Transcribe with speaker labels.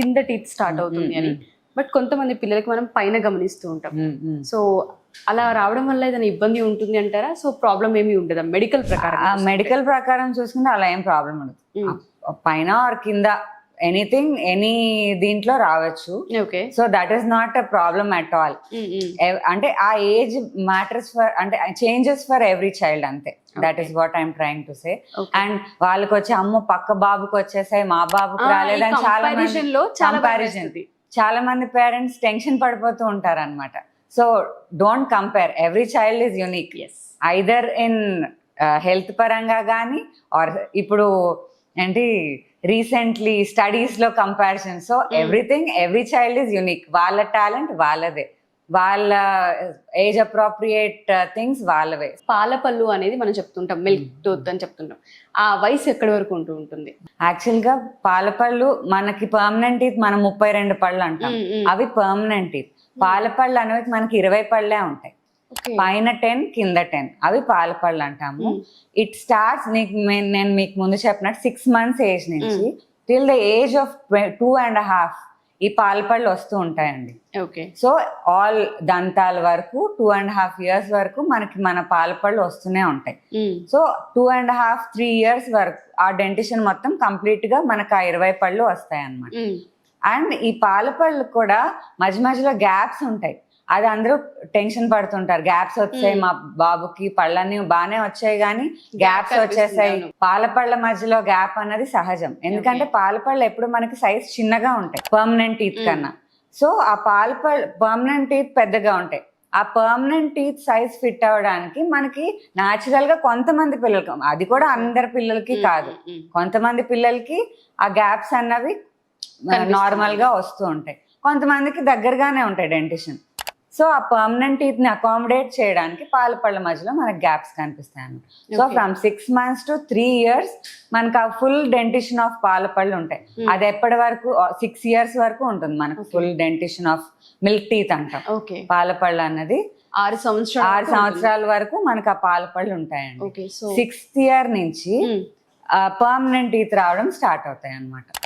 Speaker 1: కింద teeth start అవుతుంది అని. బట్ కొంతమంది పిల్లలకి మనం పైన గమనిస్తూ ఉంటాం. సో అలా రావడం వల్ల ఏదైనా ఇబ్బంది ఉంటుంది అంటారా? సో ప్రాబ్లం ఏమీ ఉండదా? మెడికల్ ప్రకారం
Speaker 2: ఆ మెడికల్ ప్రకారం చూసుకుంటే అలా ఏం ప్రాబ్లం ఉండదు. పైన ఆర్ కింద ఎనీథింగ్ ఎనీ దీంట్లో రావచ్చు.
Speaker 1: Okay
Speaker 2: so that is not a problem at all అంటే ఆ ఏజ్ మ్యాటర్స్ ఫర్ అంటే చేంజెస్ ఫర్ ఎవ్రీ చైల్డ్ అంతే. That is what I'm trying to say. And వాళ్ళకి వచ్చి అమ్మో పక్క బాబుకి వచ్చేసాయి మా బాబుకి రాలేదని చాలా
Speaker 1: కంపారిజన్ చాలా
Speaker 2: మంది పేరెంట్స్ టెన్షన్ పడిపోతూ ఉంటారు అనమాట so don't compare every child is unique either in health పరంగా కానీ ఆర్ ఇప్పుడు ఏంటి రీసెంట్లీ స్టడీస్లో comparison so everything every child is unique వాళ్ళ టాలెంట్ వాళ్ళదే. వాళ్ళ ఏజ్ అప్రోప్రియేట్ థింగ్స్ వాళ్ళవే.
Speaker 1: పాల పళ్ళు అనేది మనం చెప్తుంటాం. మిల్క్ టూత్ అని చెప్తుంటాం. ఆ వయసు ఎక్కడి వరకు ఉంటూ ఉంటుంది?
Speaker 2: యాక్చువల్గా పాల పళ్ళు మనకి పర్మనెంట్ టీత్ మనం ముప్పై రెండు పళ్ళు అంటాం.
Speaker 1: మ్మ్, మ్మ్.
Speaker 2: అవి పర్మనెంట్ టీత్ పాల పళ్ళు అనేవి మనకి ఇరవై పళ్ళే ఉంటాయి. పైన టెన్ కింద టెన్. అవి పాల పళ్ళు అంటాము. ఇట్ స్టార్ట్స్ నీకు నేను మీకు ముందు చెప్పినట్టు సిక్స్ మంత్స్ ఏజ్ నుంచి till the age of two and half ఈ పాల పళ్ళు వస్తూ ఉంటాయండి.
Speaker 1: ఓకే
Speaker 2: సో ఆల్ దంతాల వరకు టూ అండ్ హాఫ్ ఇయర్స్ వరకు మనకి మన పాల పళ్ళు వస్తూనే ఉంటాయి. So two and half three years వరకు ఆ డెంటిషన్ మొత్తం కంప్లీట్గా మనకు ఆ ఇరవై పళ్ళు వస్తాయి అన్నమాట అండ్ ఈ పాల పళ్ళు కూడా మధ్య మధ్యలో గ్యాప్స్ ఉంటాయి. అది అందరూ టెన్షన్ పడుతుంటారు. గ్యాప్స్ వచ్చాయి మా బాబుకి పళ్ళన్నీ బాగానే వచ్చాయి కానీ గ్యాప్స్ వచ్చేసాయి.
Speaker 1: అవును.
Speaker 2: పాల పళ్ళ మధ్యలో గ్యాప్ అన్నది సహజం. ఎందుకంటే పాల పళ్ళు ఎప్పుడు మనకి సైజ్ చిన్నగా ఉంటాయి. పర్మనెంట్ టీత్ కన్నా. సో ఆ పాల పళ్ళు పర్మనెంట్ టీత్ పెద్దగా ఉంటాయి. ఆ పర్మనెంట్ టీత్ సైజ్ ఫిట్ అవ్వడానికి మనకి న్యాచురల్గా కొంతమంది పిల్లలకి అది కూడా అందరి పిల్లలకి కాదు. కొంతమంది పిల్లలకి ఆ గ్యాప్స్ అన్నవి నార్మల్గా వస్తూ ఉంటాయి. కొంతమందికి దగ్గరగానే ఉంటాయి డెంటిషన్. సో ఆ పర్మనెంట్ టీత్ని అకామిడేట్ చేయడానికి పాల పళ్ళ మధ్యలో మనకి గ్యాప్స్ కనిపిస్తాయి అన్నమాట. So. From six months to three years మనకి ఆ ఫుల్ డెంటిషన్ ఆఫ్ పాల పళ్ళు ఉంటాయి అది ఎప్పటి వరకు సిక్స్ ఇయర్స్ వరకు ఉంటుంది మనకు full dentition of milk teeth అంటాం.
Speaker 1: ఓకే
Speaker 2: పాల పళ్ళు అన్నది
Speaker 1: ఆరు సంవత్సరాలు
Speaker 2: ఆరు సంవత్సరాల వరకు మనకు ఆ పాల పళ్ళు ఉంటాయండి సిక్స్త్ ఇయర్ నుంచి పర్మనెంట్ టీత్ రావడం స్టార్ట్ అవుతాయి అన్నమాట.